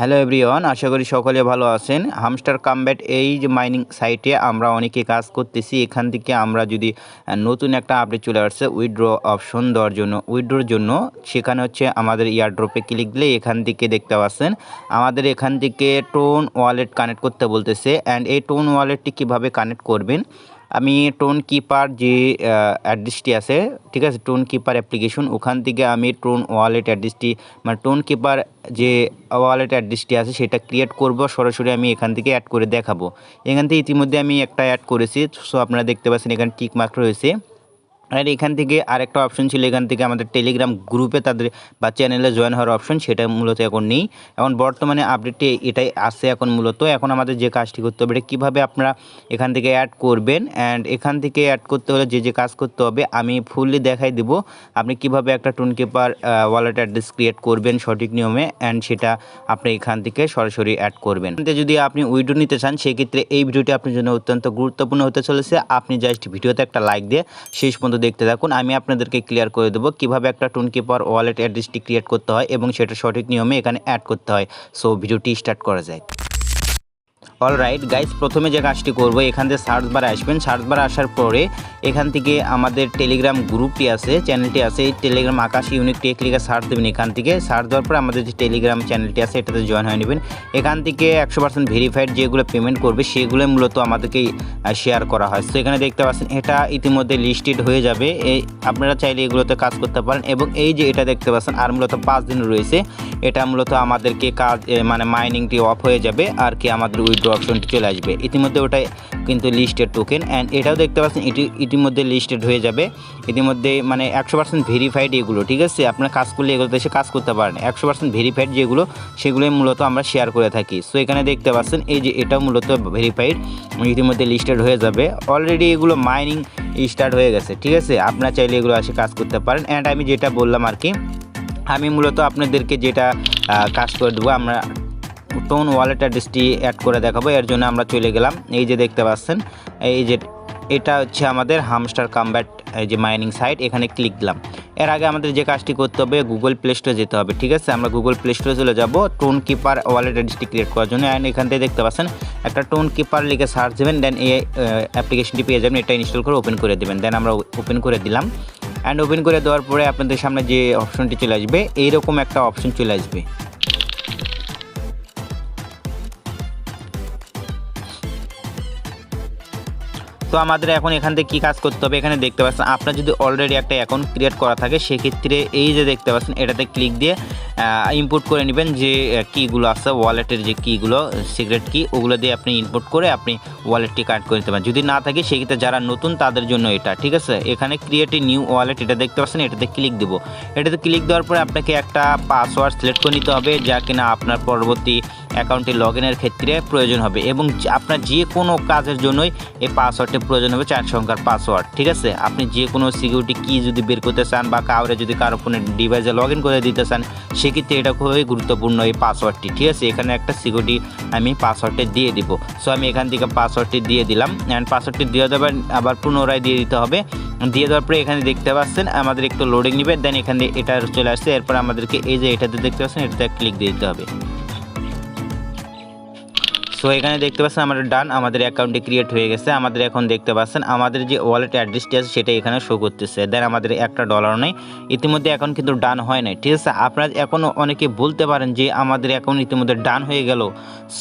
Hello everyone আশা করি সকলে ভালো আছেন। হামস্টার কামব্যাট এই যে মাইনিং সাইটে আমরা অনেকে কাজ করতেছি। এখান থেকে আমরা যদি নতুন একটা আপডেট চলে আসছে উইথড্র অপশন দেওয়ার জন্য। উইড্রোর জন্য সেখানে হচ্ছে আমাদের ইয়ারড্রপে ক্লিক দিলে এখান থেকে দেখতে পাচ্ছেন। আমাদের এখান থেকে টোন ওয়ালেট কানেক্ট করতে বলতেছে। অ্যান্ড এই টোন ওয়ালেটটি কীভাবে কানেক্ট করবেন? আমি টোন কিপার যে অ্যাড্রেসটি আছে, ঠিক আছে টোন কিপার অ্যাপ্লিকেশন, ওখান থেকে আমি টোন ওয়ালেট অ্যাড্রেসটি মানে টোন কিপার যে ওয়ালেট অ্যাড্রেসটি আছে, সেটা ক্রিয়েট করব, সরাসরি আমি এখান থেকে অ্যাড করে দেখাবো। এখান থেকে ইতিমধ্যে আমি একটা অ্যাড করেছি সো আপনারা দেখতে পাচ্ছেন এখানে টিক মার্ক রয়েছে। আর এখান থেকে আরেকটা অপশন ছিল, এখান থেকে আমাদের টেলিগ্রাম গ্রুপে তাদের বা চ্যানেলে জয়েন হওয়ার অপশন সেটা মূলত এখন নেই। এখন বর্তমানে আপডেটে এটাই আসে এখন মূলত। এখন আমাদের যে কাজটি করতে হবে, এটা কীভাবে আপনারা এখান থেকে অ্যাড করবেন অ্যান্ড এখান থেকে অ্যাড করতে হলে যে যে কাজ করতে হবে, আমি ফুললি দেখাই দেবো। আপনি কীভাবে একটা টুন কিপার ওয়ালেট অ্যাড্রেস ক্রিয়েট করবেন সঠিক নিয়মে অ্যান্ড সেটা আপনি এখান থেকে সরাসরি অ্যাড করবেন। যদি আপনি উইডো নিতে চান, সেক্ষেত্রে এই ভিডিওটি আপনার জন্য অত্যন্ত গুরুত্বপূর্ণ হতে চলেছে। আপনি জাস্ট ভিডিওতে একটা লাইক দিয়ে শেষ পর্যন্ত দেখতে থাকুন, আমি আপনাদেরকে ক্লিয়ার করে দেবো কীভাবে একটা টুনকিপার ওয়ালেট অ্যাড্রেসটি ক্রিয়েট করতে হয় এবং সেটা সঠিক নিয়মে এখানে অ্যাড করতে হয়। সো ভিডিওটি স্টার্ট করা যায় অল রাইট গাইস প্রথমে যে কাজটি করব, এখান থেকে সার্চ বারে আসবেন। সার্চ বারে আসার পরে এখান থেকে আমাদের টেলিগ্রাম গ্রুপটি আছে চ্যানেলটি আছে। এই টেলিগ্রাম আকাশ ইউনিক টেক লিখে সার্চ দেবেন এখান থেকে। সার্চ দেওয়ার পরে আমাদের যে টেলিগ্রাম চ্যানেলটি আছে, এটাতে জয়েন হয়ে নেবেন। এখান থেকে একশো পার্সেন্ট ভেরিফাইড যেগুলো পেমেন্ট করবে সেগুলো মূলত আমাদেরকে শেয়ার করা হয়। তো এখানে দেখতে পাচ্ছেন, এটা ইতিমধ্যে লিস্টেড হয়ে যাবে। এই আপনারা চাইলে এগুলোতে কাজ করতে পারেন এবং এই যে এটা দেখতে পাচ্ছেন, আর মূলত পাঁচ দিন রয়েছে। এটা মূলত আমাদেরকে কাজ মানে মাইনিংটি অফ হয়ে যাবে। আর কি আমাদের উইথড্র অপশনটি চলে আসবে। ইতিমধ্যে ওটাই কিন্তু লিস্টেড টোকেন অ্যান্ড এটাও দেখতে পাচ্ছেন, এটি, ইতিমধ্যে লিস্টেড হয়ে যাবে। ইতিমধ্যে মানে একশো পার্সেন্ট ভেরিফাইড এগুলো, ঠিক আছে? আপনার কাজ করলে এগুলোতে এসে কাজ করতে পারেন। একশো পার্সেন্ট ভেরিফাইড যেগুলো, সেগুলোই মূলত আমরা শেয়ার করে থাকি। সো এখানে দেখতে পাচ্ছেন, এই যে এটাও মূলত ভেরিফাইড ইতিমধ্যে লিস্টেড হয়ে যাবে। অলরেডি এগুলো মাইনিং স্টার্ট হয়ে গেছে, ঠিক আছে? আপনার চাইলে এগুলো এসে কাজ করতে পারেন। অ্যান্ড আমি যেটা বললাম আর কি, আমি মূলত আপনাদেরকে যেটা কাজ করে দেবো, আমরা টোন ওয়ালেট অ্যাড্রেসটি অ্যাড করে দেখাবো, এর জন্য আমরা চলে গেলাম। এই যে দেখতে পাচ্ছেন, এই যে এটা হচ্ছে আমাদের হামস্টার কামব্যাট যে মাইনিং সাইট এখানে ক্লিক দিলাম। এর আগে আমাদের যে কাজটি করতে হবে গুগল প্লে স্টোরে যেতে হবে, ঠিক আছে? আমরা গুগল প্লে স্টোরে চলে যাব টোন কিপার ওয়ালেট অ্যাড্রেসটি ক্রিয়েট করার জন্য। অ্যান্ড এখান থেকে দেখতে পাচ্ছেন, একটা টোন কিপার লিখে সার্চ দেবেন দেন এই অ্যাপ্লিকেশনটি পেয়ে যাবেন, এটা ইনস্টল করে ওপেন করে দেবেন। দেন আমরা ওপেন করে দিলাম। অ্যান্ড ওপেন করে দেওয়ার পরে আপনাদের সামনে যে অপশনটি চলে আসবে, এইরকম একটা অপশন চলে আসবে। তো আমাদের এখন এখান থেকে কী কাজ করতে হবে এখানে দেখতে পাচ্ছেন, আপনার যদি অলরেডি একটা অ্যাকাউন্ট ক্রিয়েট করা থাকে, সেক্ষেত্রে এই যে দেখতে পাচ্ছেন, এটাতে ক্লিক দিয়ে ইনপুট করে নেবেন যে কীগুলো আছে ওয়ালেটের যে কীগুলো সিক্রেট কি ওগুলো দিয়ে আপনি ইনপুট করে আপনি ওয়ালেটটি কানেক্ট করে নিতে পারেন। যদি না থাকে, সেক্ষেত্রে যারা নতুন, তাদের জন্য এটা, ঠিক আছে? এখানে ক্রিয়েট নিউ ওয়ালেট এটা দেখতে পাচ্ছেন, এটাতে ক্লিক দেবো। এটাতে ক্লিক দেওয়ার পরে আপনাকে একটা পাসওয়ার্ড সিলেক্ট করে নিতে হবে, যা কিনা আপনার পরবর্তী অ্যাকাউন্টে লগ ইনের ক্ষেত্রে প্রয়োজন হবে। এবং আপনার যে কোনো কাজের জন্যই এই পাসওয়ার্ডটি প্রয়োজন হবে চার সংখ্যার পাসওয়ার্ড ঠিক আছে? আপনি যে কোনো সিকিউরিটি কি যদি বের করতে চান বা কাউরে যদি কারও ফোনের ডিভাইসে লগ ইন করে দিতে চান সেক্ষেত্রে এটা খুবই গুরুত্বপূর্ণ এই পাসওয়ার্ডটি ঠিক আছে? এখানে একটা সিকিউরিটি আমি পাসওয়ার্ডটি দিয়ে দিব। সো আমি এখান থেকে পাসওয়ার্ডটি দিয়ে দিলাম। অ্যান্ড পাসওয়ার্ডটি দিয়ে দেবেন আবার পুনরায় দিয়ে দিতে হবে। দিয়ে দেওয়ার পরে এখানে দেখতে পাচ্ছেন, আমাদের একটু লোডিং নেবে দেন এখানে এটা চলে আসছে। এরপর আমাদেরকে এই যে এটাতে দেখতে পাচ্ছেন, এটাতে ক্লিক দিয়ে দিতে হবে। সো এখানে দেখতে পাচ্ছেন আমাদের ডান আমাদের অ্যাকাউন্টে ক্রিয়েট হয়ে গেছে। আমাদের এখন দেখতে পাচ্ছেন আমাদের যে ওয়ালেট অ্যাড্রেসটি আছে, সেটা এখানে শো করতেছে। দেন আমাদের একটা ডলার নেই। ইতিমধ্যে এখন কিন্তু ডান হয় নাই, ঠিক আছে? আপনারা এখনও অনেকে বলতে পারেন যে আমাদের অ্যাকাউন্ট ইতিমধ্যে ডান হয়ে গেল।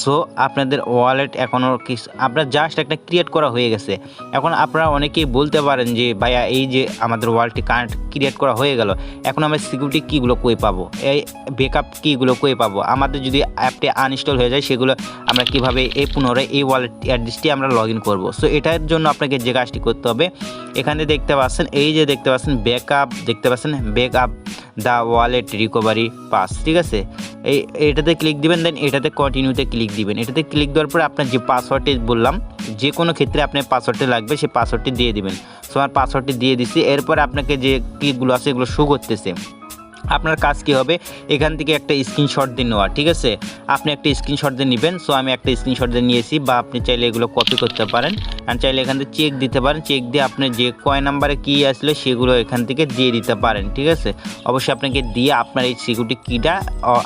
সো আপনাদের ওয়ালেট এখনও কিছু, আপনার জাস্ট একটা ক্রিয়েট করা হয়ে গেছে। এখন আপনারা অনেকেই বলতে পারেন যে, ভাইয়া, এই যে আমাদের ওয়ালেটটি কানেক্ট ক্রিয়েট করা হয়ে গেল, এখন আমরা সিকিউরিটি কীগুলো কই পাবো? এই বেকআপ কীগুলো কই পাবো? আমাদের যদি অ্যাপটি আনইনস্টল হয়ে যায়, সেগুলো আমরা কীভাবে এই পুনরায় এই ওয়ালেট অ্যাড্রেসটি আমরা লগ ইন করব। সো এটার জন্য আপনাকে যে কাজটি করতে হবে, এখানে দেখতে পাচ্ছেন, এই যে দেখতে পাচ্ছেন ব্যাকআপ দেখতে পাচ্ছেন backup the wallet recovery pass ঠিক আছে? এই, এটাতে ক্লিক দিবেন দেন এটাতে কন্টিনিউতে ক্লিক দিবেন। এটাতে ক্লিক দেওয়ার পরে আপনার যে পাসওয়ার্ডটি বললাম যে কোনো ক্ষেত্রে আপনার পাসওয়ার্ডটি লাগবে, সেই পাসওয়ার্ডটি দিয়ে দিবেন। সো আমার পাসওয়ার্ডটি দিয়ে দিচ্ছি এরপর আপনাকে যে ক্লিকগুলো আছে, এগুলো শো করতেছে। আপনার কাজ কি হবে? এখান থেকে একটা স্ক্রিনশট দিয়ে নেওয়া, ঠিক আছে? আপনি একটা স্ক্রিনশট দিয়ে নেবেন সো আমি একটা স্ক্রিনশট দিয়ে নিয়েছি, বা আপনি চাইলে এগুলো কপি করতে পারেন আর চাইলে এখান থেকে চেক দিতে পারেন চেক দিয়ে আপনি যে কয় নাম্বারে কী আসলে, সেগুলো এখান থেকে দিয়ে দিতে পারেন, ঠিক আছে? অবশ্যই আপনাকে দিয়ে আপনার এই সিকিউরিটি কিটা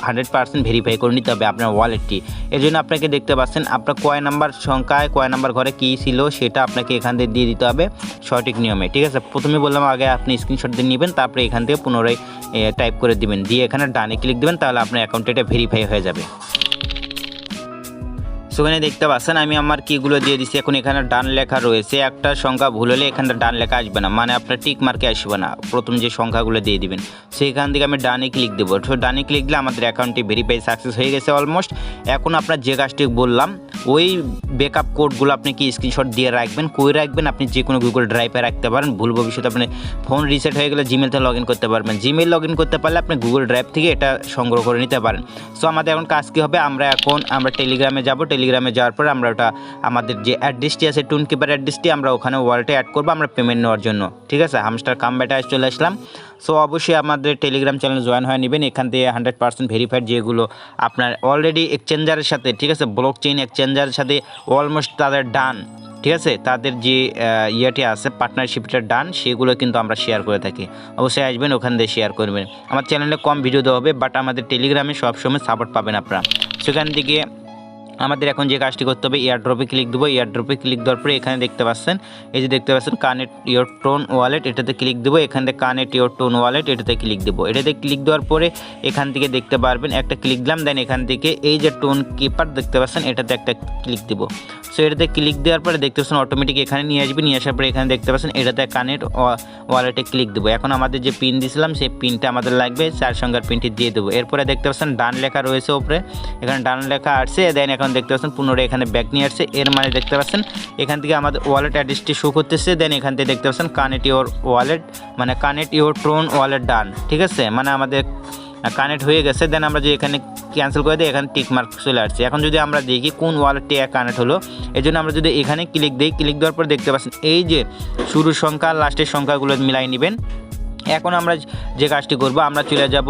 হান্ড্রেড পার্সেন্ট ভেরিফাই করে নিতে হবে আপনার ওয়ালেটটি এর জন্য আপনাকে দেখতে পাচ্ছেন, আপনার কয় নাম্বার সংখ্যায়, কয় নাম্বার ঘরে কী ছিল, সেটা আপনাকে এখান থেকে দিয়ে দিতে হবে সঠিক নিয়মে, ঠিক আছে? প্রথমে বললাম আগে আপনি স্ক্রিনশট দিয়ে নেবেন, তারপরে এখান থেকে পুনরায় টাইপ করে দিবেন। দিয়ে এখানে ডানে ক্লিক দিবেন, তাহলে আপনার অ্যাকাউন্টে এটা ভেরিফাই হয়ে যাবে। সেখানে দেখতে পাচ্ছেন, আমি আমার কিগুলো দিয়ে দিচ্ছি এখন এখানে ডান লেখা রয়েছে, একটা সংখ্যা ভুল হলে এখানে ডান লেখা আসবে না। মানে আপনার টিক মার্কে আসবে না, প্রথম যে সংখ্যাগুলো দিয়ে দিবেন। সেইখান থেকে আমি ডানে ক্লিক দেবো। তো ডানে ক্লিক দিলে আমাদের অ্যাকাউন্টটি ভেরিফাই সাকসেস হয়ে গেছে অলমোস্ট এখন আপনার যে কাজটি বললাম, ওই ব্যাকআপ কোডগুলো আপনি কি স্ক্রিনশট দিয়ে রাখবেন, কই রাখবেন, আপনি যে কোনো গুগল ড্রাইভে রাখতে পারেন, ভুল ভবিষ্যতে আপনি ফোন রিসেট হয়ে গেলে জিমেল থেকে লগ ইন করতে পারবেন। জিমেল লগ ইন করতে পারলে আপনি গুগল ড্রাইভ থেকে এটা সংগ্রহ করে নিতে পারেন। সো আমাদের এখন কাজ কী হবে? আমরা এখন, আমরা টেলিগ্রামে যাব টেলিগ্রামে যাওয়ার পরে আমরা ওটা, আমাদের যে অ্যাড্রেসটি আছে টুন কিপার অ্যাড্রেসটি আমরা ওখানে ওয়ালেটে অ্যাড করব, আমরা পেমেন্ট নেওয়ার জন্য। ঠিক আছে? হামস্টার কাম কামব্যাটে চলে আসলাম। সো অবশ্যই আমাদের টেলিগ্রাম চ্যানেল জয়েন হয়ে নেবেন। এখান থেকে হান্ড্রেড পার্সেন্ট ভেরিফাইড যেগুলো আপনার অলরেডি এক্সচেঞ্জারের সাথে, ঠিক আছে? ব্লক চেইন এক্সচেঞ্জারের সাথে অলমোস্ট তাদের ডান ঠিক আছে? তাদের যে ইয়েটি আছে পার্টনারশিপটা ডান সেগুলো কিন্তু আমরা শেয়ার করে থাকি। অবশ্যই আসবেন, ওখান দিয়ে শেয়ার করবেন। আমার চ্যানেলে কম ভিডিও দেওয়া হবে বাট আমাদের টেলিগ্রামে সবসময় সাপোর্ট পাবেন আপনারা। সেখান থেকে আমাদের এখন যে কাজটি করতে হবে এয়ারড্রপে ক্লিক দেবো। এয়ারড্রপে ক্লিক দেওয়ার পরে এখানে দেখতে পাচ্ছেন, এই যে দেখতে পাচ্ছেন কানেক্ট ইয়োর টোন ওয়ালেট এটাতে ক্লিক দেবো। এখান থেকে কানেক্ট ইয়োর টোন ওয়ালেট এটাতে ক্লিক দেবো। এটাতে ক্লিক দেওয়ার পরে এখান থেকে দেখতে পারবেন, একটা ক্লিক দিলাম দেন এখান থেকে এই যে টোন কিপার দেখতে পাচ্ছেন, এটাতে একটা ক্লিক দেবো। সো এটাতে ক্লিক দেওয়ার পরে দেখতে পাচ্ছেন অটোমেটিক এখানে নিয়ে আসবে। নিয়ে আসার পরে এখানে দেখতে পাচ্ছেন, এটাতে কানেক্ট ওয়ালেটে ক্লিক দেবো। এখন আমাদের যে পিন দিয়েছিলাম সেই পিনটা আমাদের লাগবে, চার সংখ্যার পিনটি দিয়ে দেবো। এরপরে দেখতে পাচ্ছেন ডান লেখা রয়েছে ওপরে এখানে ডান লেখা আসছে দেন এখন দেখতে পাচ্ছেন, পুনরায় এখানে ব্যাক নিয়ে আসছে, এর মানে দেখতে পাচ্ছেন, এখান থেকে আমাদের ওয়ালেট অ্যাড্রেসটি শো করতেছে দেন এখান থেকে দেখতে পাচ্ছেন কানেক্ট ইওর ওয়ালেট মানে connect your Tron wallet done ঠিক আছে? মানে আমাদের কানেক্ট হয়ে গেছে দেন আমরা যে এখানে ক্যান্সেল করে দিই এখানে টিক মার্ক চলে আসছে। এখন যদি আমরা দেখি কোন ওয়ালেটটি কানেক্ট হলো এই জন্য আমরা যদি এখানে ক্লিক দিই ক্লিক দেওয়ার পর দেখতে পাচ্ছেন, এই যে শুরুর সংখ্যা লাস্টের সংখ্যাগুলো মিলাই নেবেন। এখন আমরা যে কাজটি করব, আমরা চলে যাব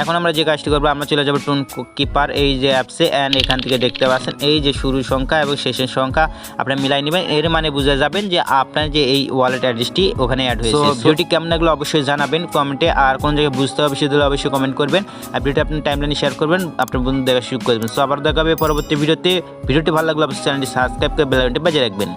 এখন আমরা যে কাজটি করব আমরা চলে যাব টুন কিপার এই যে অ্যাপসে অ্যান্ড এখান থেকে দেখতে পাচ্ছেন এই যে শুরুর সংখ্যা এবং শেষের সংখ্যা। আপনারা মিলাই নেবেন এর মানে বুঝে যাবেন যে আপনার যে এই ওয়ালেট অ্যাড্রেসটি ওখানে অ্যাড হয়েছে। ভিডিওটি কেমন লাগল অবশ্যই জানাবেন কমেন্টে আর কোন জায়গায় বুঝতে হবে সেগুলো অবশ্যই কমেন্ট করবেন। আর ভিডিওটি আপনি টাইমলাইনে শেয়ার করবেন আপনার বন্ধু দেখা শুরু করবেন সো আবার দেখাবে পরবর্তী ভিডিওতে। ভিডিওটি ভালো লাগলে অবশ্যই চ্যানেলটি সাবস্ক্রাইব করে বেলাইনটি বাজিয়ে রাখবেন।